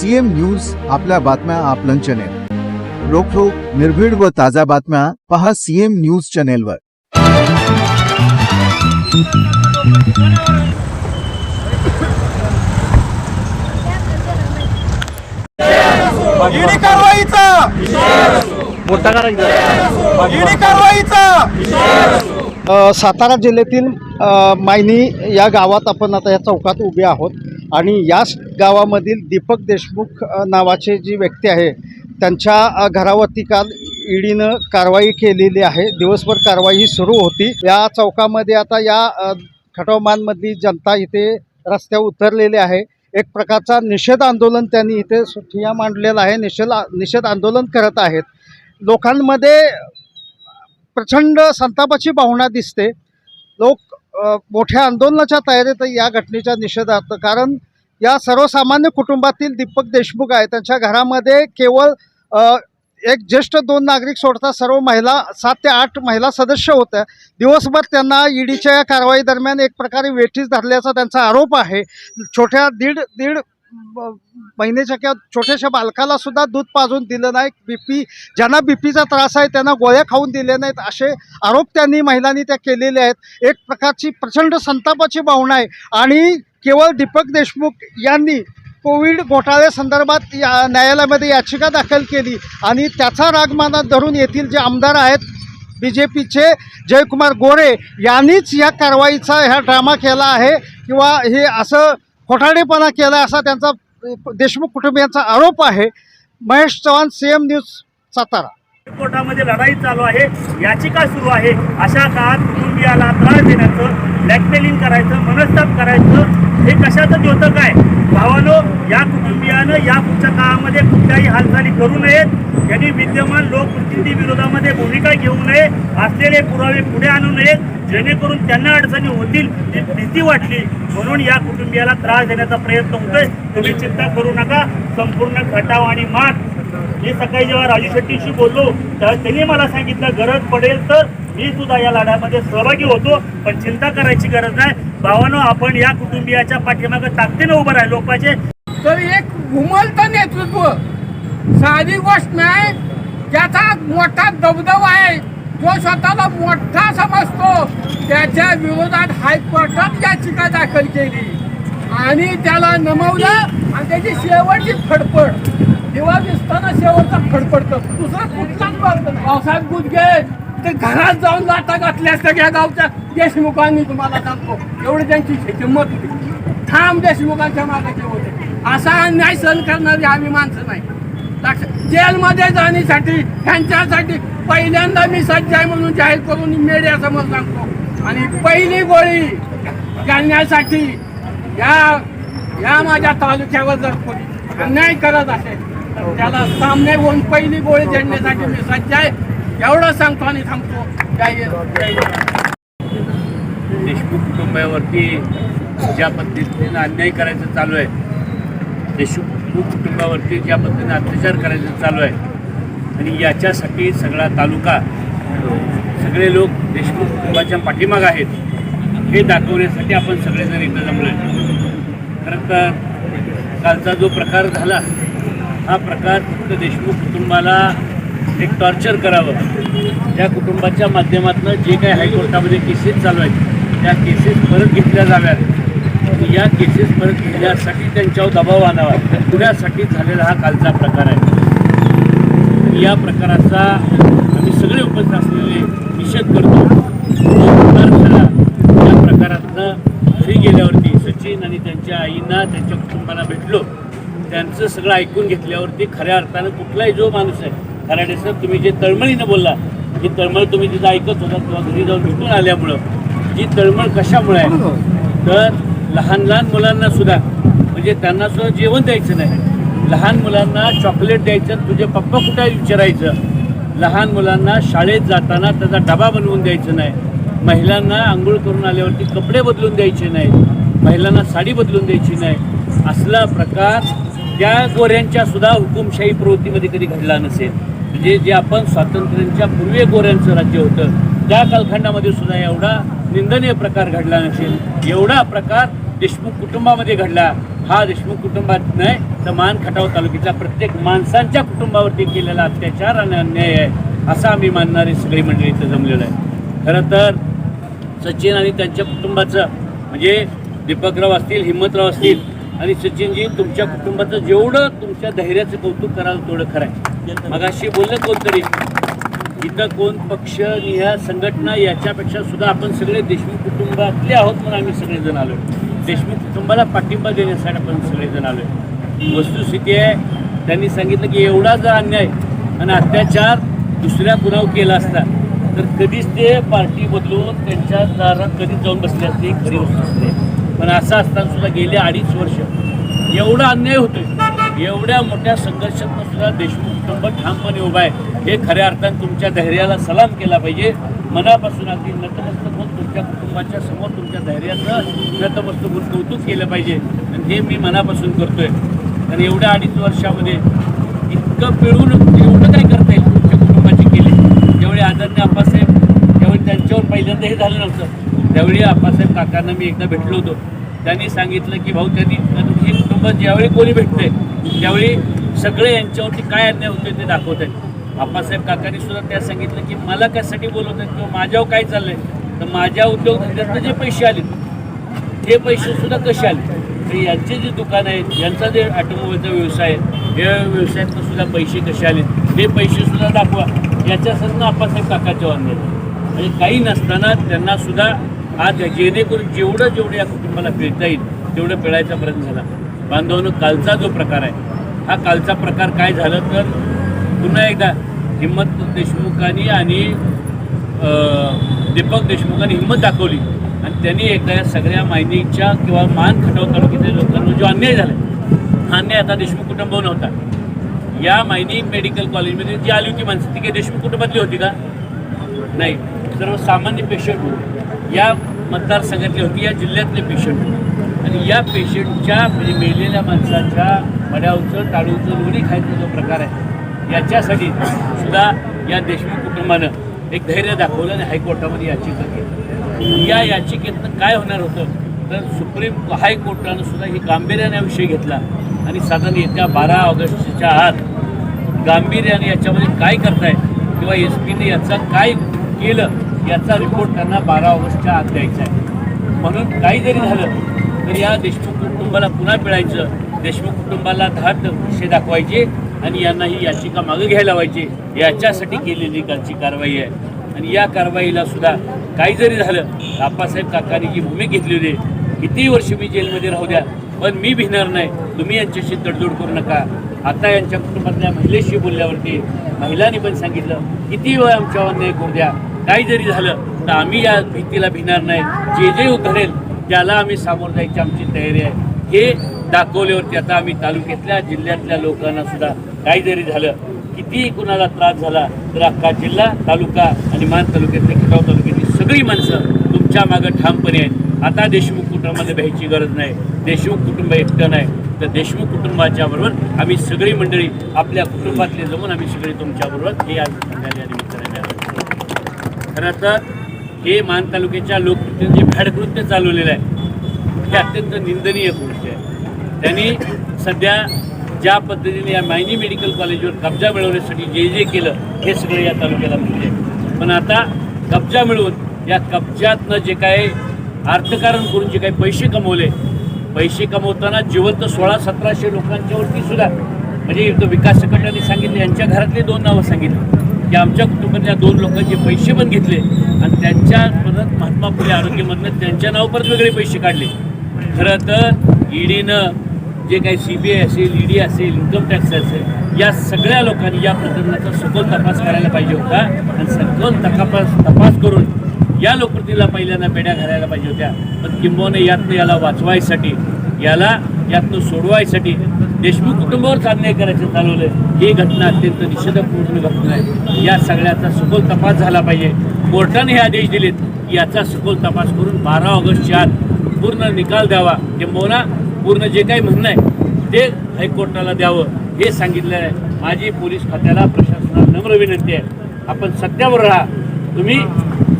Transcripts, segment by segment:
CM news आपल्या बातम्या आपलं चॅनेल रोखोक निर्भीड व ताज्या बातम्या पहा सीएम न्यूज चॅनेलवर ईडी कारवाईचा! ईडी कारवाईचा! अ, सातारा जिल्ह्यातील मायनी या गावात आपण आता या चौकात उभे आहोत. आणि याच गावामधील दीपक देशमुख नावाचे जी व्यक्ती आहे त्यांच्या घरावरती काल ईडीनं कारवाई केलेली आहे. दिवसभर कारवाई सुरू होती. या चौकामध्ये आता या खटवमानमधली जनता इथे रस्त्यावर उतरलेली आहे. एक प्रकारचा निषेध आंदोलन त्यांनी इथे ठिया मांडलेला आहे. निषेध निषेध आंदोलन करत आहेत. लोकांमध्ये प्रचंड संतापाची भावना दिसते. लोक मोठ्या आंदोलनाच्या तयारीत या घटनेच्या निषेधार्थ. कारण या सर्वसामान्य कुटुंबातील दीपक देशमुख आहे त्यांच्या घरामध्ये केवळ एक ज्येष्ठ दोन नागरिक सोडता सर्व महिला सात ते आठ महिला सदस्य होत्या. दिवसभर त्यांना ईडीच्या या कारवाई दरम्यान एक प्रकारे वेठीस धरल्याचा त्यांचा आरोप आहे. छोट्या दीड दीड महिन्याच्या किंवा छोट्याशा बालकाला सुद्धा दूध पाजून दिलं नाही. बीपी ज्यांना बीपीचा त्रास आहे त्यांना गोळ्या खाऊन दिल्या नाहीत. असे आरोप त्यांनी महिलांनी त्या केलेले आहेत. एक प्रकारची प्रचंड संतापाची भावना आहे. आणि केवळ दीपक देशमुख यांनी कोविड घोटाळ्यासंदर्भात या न्यायालयामध्ये याचिका दाखल केली. आणि त्याचा राग मानात धरून येथील जे आमदार आहेत बी जे पीचे जयकुमार गोरे यांनीच या कारवाईचा ह्या ड्रामा केला आहे. किंवा हे असं खोटाडेपणा केला असा त्यांचा देशमुख कुटुंबियांचा आरोप आहे. Mahesh Chavan C M news Satara. कोर्टामध्ये लढाई चालू आहे. याचिका सुरू आहे. अशा काळात कुटुंबियाला त्रास देण्याचं ब्लॅकमेलिंग करायचं मनस्ताप करायचं हे कशाचं द्योतक आहे? भावानो या कुटुंबियानं या पुढच्या काळामध्ये कुठल्याही हालचाली करू नयेत. त्यांनी विद्यमान लोकप्रतिनिधी विरोधामध्ये भूमिका घेऊ नये असलेले पुरावे पुढे आणू नयेत. जेणेकरून त्यांना अडचणी होतील ही भीती वाटली. म्हणून या कुटुंबियाला त्रास देण्याचा प्रयत्न होतोय. तुम्ही चिंता करू नका. संपूर्ण खटाव आणि मात. मी सकाळी जेव्हा राजू शेट्टीशी बोललो तेव्हा त्यांनी मला सांगितलं गरज पडेल तर मी सुद्धा या लढ्यामध्ये सहभागी होतो पण चिंता करायची गरज नाही. भावानो आपण या कुटुंबियाच्या पाठीमागे ताकदीनं उभं राहिलो पाहिजे. तर एक उमलतं नेतृत्व साधी गोष्ट नाही ज्याचा मोठा दबदबा आहे जो स्वतःला मोठा समजतो त्याच्या विरोधात हायकोर्टात याचिका दाखल केली. आणि त्याला नमवलं आणि त्याची शेवटची फडफड. दिवा दिसताना शेवटचा फडफडतो दुसरा कुठलाच मार्ग नाही. ते घरात जाऊन लाटा घातल्या सगळ्या गावच्या देशमुखांनी तुम्हाला सांगतो. एवढी त्यांची किंमत होती. ठाम देशमुखांच्या मागाचे होते. असा अन्याय सहन करणारी आम्ही माणसं नाही. लक्ष जेलमध्ये जाण्यासाठी त्यांच्यासाठी पहिल्यांदा मी सज्ज आहे म्हणून जाहीर करून मीडियासमोर सांगतो. आणि पहिली गोळी घालण्यासाठी या या माझ्या तालुक्यावर जर कोणी अन्याय करत असेल तर त्याला सामने होऊन पहिली गोळी झेडण्यासाठी मी सज्ज आहे. एवढं सांगतो आणि थांबतो. जय देशमुख कुटुंबावरती ज्या पद्धतीनं अन्याय करायचं चालू आहे देशमुख कुटुंबावरती ज्या पद्धतीने अत्याचार करायचं चालू आहे आणि याच्यासाठी सगळा तालुका सगळे लोक देशमुख कुटुंबाच्या पाठीमाग आहेत हे दाखवण्यासाठी आपण सगळेजण एकदा जमलो खरं तर कालचा जो प्रकार झाला हा प्रकार फक्त देशमुख कुटुंबाला एक टॉर्चर करावं. त्या कुटुंबाच्या माध्यमातून जे काही हायकोर्टामध्ये केसेस चालू आहेत त्या केसेस परत घेतल्या जाव्यात. या केसेस परत घेण्यासाठी त्यांच्यावर दबाव आणावा. पुण्यासाठी झालेला हा कालचा प्रकार आहे. या प्रकाराचा आम्ही सगळे उपस्थित असलेले निषेध करतो. प्रकार झाला या प्रकारातनं घरी गेल्यावरती सचिन आणि त्यांच्या आईंना त्यांच्या कुटुंबाला भेटलो. त्यांचं सगळं ऐकून घेतल्यावरती खऱ्या अर्थानं कुठलाही जो माणूस आहे कारण सर तुम्ही जे तळमळीनं बोलला ही तळमळ तुम्ही तिथं ऐकत होता किंवा घरी जाऊन भेटून आल्यामुळं जी तळमळ कशामुळे आहे? तर लहान लहान मुलांना सुद्धा म्हणजे त्यांना सुद्धा जेवण द्यायचं नाही. लहान मुलांना चॉकलेट द्यायचं तुझे पप्पा कुठे विचारायचं? लहान मुलांना शाळेत जाताना त्याचा डबा बनवून द्यायचं नाही. महिलांना आंघोळ करून आल्यावरती कपडे बदलून द्यायचे नाही महिलांना साडी बदलून द्यायची नाही. असला प्रकार त्या गोऱ्यांच्या सुद्धा हुकुमशाही प्रवृत्तीमध्ये कधी घडला नसेल. म्हणजे जे आपण स्वातंत्र्याच्या पूर्वी गोऱ्यांचं राज्य होतं त्या कालखंडामध्ये सुद्धा एवढा निंदनीय प्रकार घडला नसेल एवढा प्रकार देशमुख कुटुंबामध्ये घडला. हा देशमुख कुटुंबात नाही तर मान खटाव तालुक्याच्या प्रत्येक माणसांच्या कुटुंबावरती केलेला अत्याचार आणि अन्याय आहे असं आम्ही मानणारी सगळी मंडळी इथं जमलेलं आहे. खरं तर सचिन आणि त्यांच्या कुटुंबाचं म्हणजे दीपकराव असतील हिम्मतराव असतील आणि सचिनजी तुमच्या कुटुंबाचं जेवढं तुमच्या धैर्याचं कौतुक कराल तेवढं खरं आहे. मगाशी बोललं कोणतरी इथं कोण पक्ष निह्या संघटना याच्यापेक्षा सुद्धा आपण सगळे देशमुख कुटुंबातले आहोत म्हणून आम्ही सगळेजण आलो देशमुख कुटुंबाला पाठिंबा देण्यासाठी आपण सगळेजण आलो वस्तुस्थिती आहे त्यांनी सांगितलं की एवढा जर अन्याय आणि अत्याचार दुसऱ्या कुणावर केला असता तर कधीच ते पार्टी बदलून त्यांच्या दारात कधीच जाऊन बसले असते खरी वस्तुस्थिती पण असं असताना सुद्धा गेले अडीच वर्ष एवढा अन्याय होतोय. एवढ्या मोठ्या संघर्षातून सुद्धा देशमुख कुटुंब ठामपणे उभा आहे. हे खऱ्या अर्थाने तुमच्या धैर्याला सलाम केला पाहिजे. मनापासून अगदी नतमस्तक होऊन तुमच्या कुटुंबाच्या समोर तुमच्या धैर्याचं नतमस्तक होऊन कौतुक केलं पाहिजे. आणि हे मी मनापासून करतोय. आणि एवढ्या अडीच वर्षामध्ये इतकं पिळून एवढं काय करता येईल तुमच्या कुटुंबाची केली. ज्यावेळी आदरणीय आप्पासाहेब त्यावेळी त्यांच्यावर पहिल्यांदा हे झालं नव्हतं. त्यावेळी आप्पासाहेब काकांना मी एकदा भेटलो होतो. त्यांनी सांगितलं की भाऊ त्यांनी हे कुटुंब ज्यावेळी कोणी भेटतंय त्यावेळी सगळे यांच्यावरती काय अन्याय होते ते दाखवत आहेत आप्पासाहेब काकांनी सुद्धा त्या सांगितलं की मला कशासाठी बोलवत आहेत किंवा माझ्यावर काय चाललंय? तर माझ्या उद्योगधंद्यातनं जे पैसे आले ते पैसे सुद्धा कसे आले तर यांचे जे दुकान आहेत यांचा जे ऑटोमोबाईलचा व्यवसाय आहे या व्यवसायातनं सुद्धा पैसे कसे आले हे पैसे सुद्धा दाखवा. याच्यासाठी आप्पासाहेब काकाच्या वांदे म्हणजे काही नसताना त्यांना सुद्धा आज जेणेकरून जेवढं जेवढं या कुटुंबाला फिरता येईल तेवढं पिळायचा प्रयत्न झाला. बांधवानं कालचा जो प्रकार आहे हा कालचा प्रकार काय झालं तर पुन्हा एकदा हिम्मत देशमुखांनी आणि दीपक देशमुखांनी हिंमत दाखवली. आणि त्यांनी एकदा या सगळ्या मायनीच्या किंवा मान खटाव तालुक्यातील लोकांना जो अन्याय झाला हा अन्याय आता देशमुख कुटुंबावर नव्हता. या मायनी मेडिकल कॉलेजमध्ये जी आली होती माणसं ती काही देशमुख कुटुंबातली होती का? नाही. सर्वसामान्य पेशंट होते या मतदारसंघातली होती या जिल्ह्यातले पेशंट. होते आणि या पेशंटच्या म्हणजे मेलेल्या माणसाच्या मड्यावचं टाळूचं लोणी खायचा जो प्रकार आहे याच्यासाठी सुद्धा या देशमुख कुटुंबानं एक धैर्य दाखवलं आणि हायकोर्टामध्ये याचिका केली. या याचिकेतनं काय होणार होतं? तर सुप्रीम हायकोर्टानं सुद्धा ही गांभीर्याने विषय घेतला आणि साधारण येत्या बारा ऑगस्टच्या आत गांभीर्याने याच्यामध्ये काय करताय किंवा एस पीने याचा काय केलं याचा रिपोर्ट त्यांना बारा ऑगस्टच्या आत द्यायचा आहे. म्हणून काही जरी झालं तर या देशमुख कुटुंबाला पुन्हा मिळायचं देशमुख कुटुंबाला धाड विषय दाखवायचे आणि यांना ही याचिका मागे घ्यायला व्हायची याच्यासाठी केलेली कालची कारवाई आहे. आणि या कारवाईला सुद्धा काही जरी झालं आप्पासाहेब काकांनी जी भूमिका घेतली होती किती वर्ष मी जेलमध्ये राहू द्या पण मी भिणार नाही. तुम्ही यांच्याशी तडजोड करू नका. आता यांच्या कुटुंबातल्या महिलेशी बोलल्यावरती महिलांनी पण सांगितलं किती वेळ आमच्यावर नाही करू द्या. काही जरी झालं तर आम्ही या भीतीला भिणार नाही. जे जे उघडेल त्याला आम्ही सामोरं जायची आमची तयारी आहे. हे दाखवल्यावरती आता आम्ही तालुक्यातल्या जिल्ह्यातल्या लोकांना सुद्धा काही जरी झालं. कितीही कुणाला त्रास झाला तर अख्खा जिल्हा तालुका आणि मान तालुक्यातली खटाव तालुक्यातली सगळी माणसं तुमच्या मागं ठामपणे आहेत. आता देशमुख कुटुंबामध्ये भ्यायची गरज नाही. देशमुख कुटुंब एकटं नाही. तर देशमुख कुटुंबाच्या बरोबर आम्ही सगळी मंडळी आपल्या कुटुंबातले जमून आम्ही सगळे तुमच्याबरोबर हे आज निमित्ताने खरं तर हे मान तालुक्याच्या लोकप्रतिनिधी जे भॅडकृत्य चालवलेलं आहे हे अत्यंत निंदनीय गोष्ट आहे. त्यांनी सध्या ज्या पद्धतीने या मायनी मेडिकल कॉलेजवर कब्जा मिळवण्यासाठी जे जे केलं हे सगळं या तालुक्याला माहिती पण आता कब्जा मिळवून या कब्जातनं जे काय अर्थकारण करून जे काही पैसे कमवले पैसे कमवताना जिवंत सोळा सतराशे लोकांच्यावरती सुद्धा म्हणजे इथं विकास सकटाने सांगितले यांच्या घरातले दोन नावं सांगितली. की आमच्या कुटुंबातल्या दोन लोकांचे पैसे पण घेतले आणि त्यांच्या परत महात्मा फुले आरोग्यमधनं त्यांच्या नाव परत वेगळे पैसे काढले. खरं तर ईडीनं जे काही सी बी आय असेल ईडी असेल इन्कम टॅक्स असेल या सगळ्या लोकांनी या प्रकरणाचा सखोल तपास करायला पाहिजे होता. आणि सखोल तपास तपास करून या लोकप्रतीला पहिल्यांदा बेड्या घालायला पाहिजे होत्या. पण किंबहुना यातनं याला वाचवायसाठी याला यातनं सोडवायसाठी देशमुख कुटुंबावर अन्याय करायचं चालवलं ही घटना अत्यंत निषेधपूर्ण घटना आहे. या सगळ्याचा सखोल तपास झाला पाहिजे. कोर्टाने हे आदेश दिलेत. याचा सखोल तपास करून बारा ऑगस्टच्या आत पूर्ण निकाल द्यावा. किंबहुना पूर्ण जे काही म्हणणं आहे ते हायकोर्टाला द्यावं. हे सांगितलं आहे. माझी पोलीस खात्याला प्रशासनाला नम्र विनंती आहे. आपण सत्यावर राहा. तुम्ही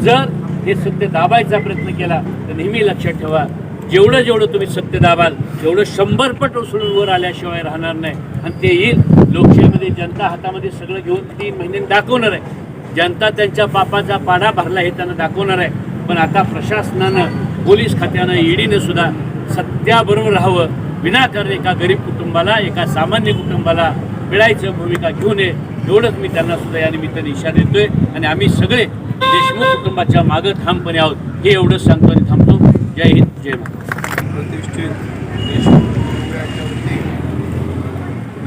जर हे सत्य दाबायचा प्रयत्न केला तर नेहमी लक्षात ठेवा. जेवढं जेवढं तुम्ही सत्य दाबाल तेवढं शंभर पट उसळून वर आल्याशिवाय राहणार नाही. आणि ते येईल. लोकशाहीमध्ये जनता हातामध्ये सगळं घेऊन तीन महिन्यांनी दाखवणार आहे. जनता त्यांच्या पापाचा पाढा भरला हे त्यांना दाखवणार आहे. पण आता प्रशासनानं पोलीस खात्यानं ईडीनं सुद्धा सत्याबरोबर राहावं. विनाकारण एका गरीब कुटुंबाला एका सामान्य कुटुंबाला मिळायचं भूमिका घेऊ नये. एवढंच मी त्यांना सुद्धा या निमित्ताने इशारा देतोय. आणि आम्ही सगळे देशमुख कुटुंबाच्या मागं ठामपणे आहोत. हे एवढंच सांगतो आणि थांबतो. जय हिंद. जय प्रतिष्ठित देशमुख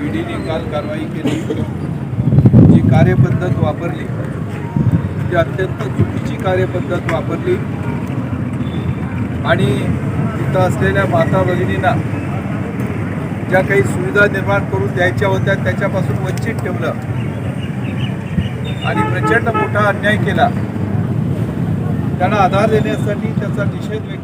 ईडीने काल कारवाई केली. जी कार्यपद्धत वापरली ती अत्यंत चुकीची कार्यपद्धत वापरली. आणि तिथं असलेल्या माता भगिनींना ज्या काही सुविधा निर्माण करून द्यायच्या होत्या त्याच्यापासून वंचित ठेवलं. आणि प्रचंड मोठा अन्याय केला. त्यांना आधार देण्यासाठी त्याचा निषेध व्यक्त